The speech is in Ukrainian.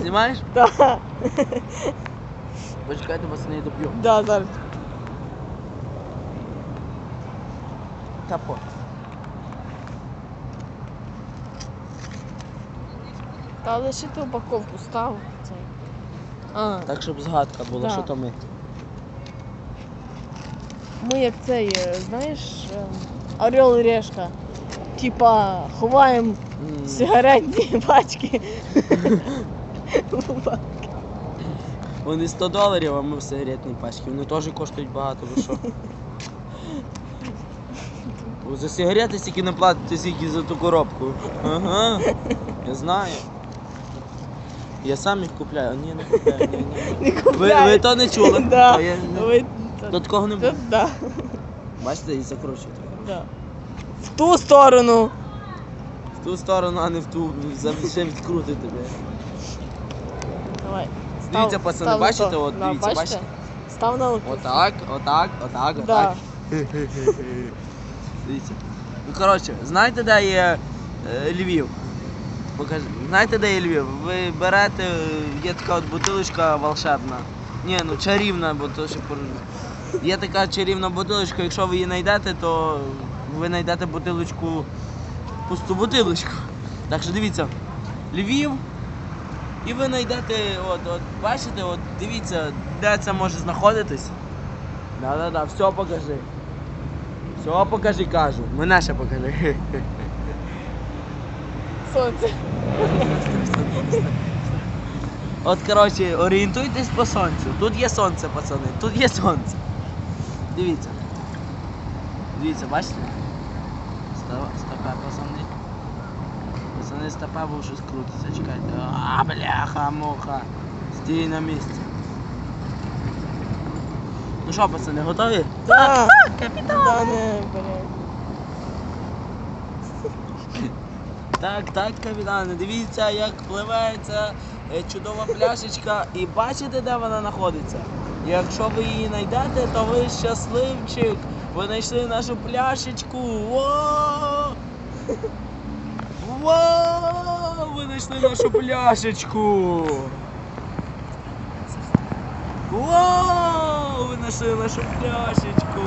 Знімаєш? Да, Почекайте, пацани, я доп'ю. да, зараз. Та по. Та лишити упаковку став. Цей. А, Так, щоб згадка була, Да. що то ми. ми як цей, е, знаєш, е, Орел і Решка. Типа ховаємо. Сигаретні пачки. Вони 100 доларів, а ми в сигаретній пачці. Вони теж коштують багато, ви що? За сигарети стільки не платите, скільки за ту коробку. Ага. Я знаю. Я сам їх купляю. Ні, не купляю. Ні, ні. Не Ви, купляють. ви то не чули? Да. А я не- Ви- До такого не. Да. Бачите, і закручуєте. Да. В ту сторону. В ту сторону, а не в ту. Ще відкрутити тебе. Давай. Дивіться, пацани, став бачите? то. От, Да, дивіться, бачите? Став на луку. Отак, отак, отак, Да. отак. Дивіться. Ну коротше, знаєте, де є е, Львів? Покажи. Знаєте, де є Львів? Ви берете, є така от бутилочка волшебна. Ні, ну чарівна, бо то пор- Є така чарівна бутилочка, якщо ви її знайдете, то ви знайдете бутилочку, пусту бутилочку. Так що дивіться, Львів. І ви знайдете, от, от, бачите, от дивіться, де це може знаходитись. Да-да-да, все покажи. Все покажи, кажу. Мене ще покажи. Сонце. От, коротше, орієнтуйтесь по сонцю. Тут є сонце, пацани, тут є сонце. Дивіться. Дивіться, бачите? Стопе, пацани. Пацани, стопа, бо щось крутиться, чекайте. А, бляха, муха. Стій на місці. Ну що, пацани, готові? Да. Да, не. Так, так, капітане, дивіться, як пливеться е, чудова пляшечка. І бачите, де вона знаходиться? Якщо ви її знайдете, то ви щасливчик. Ви знайшли нашу пляшечку. Во! Во! Ви знайшли нашу пляшечку. Вау! Ви знайшли нашу пляшечку.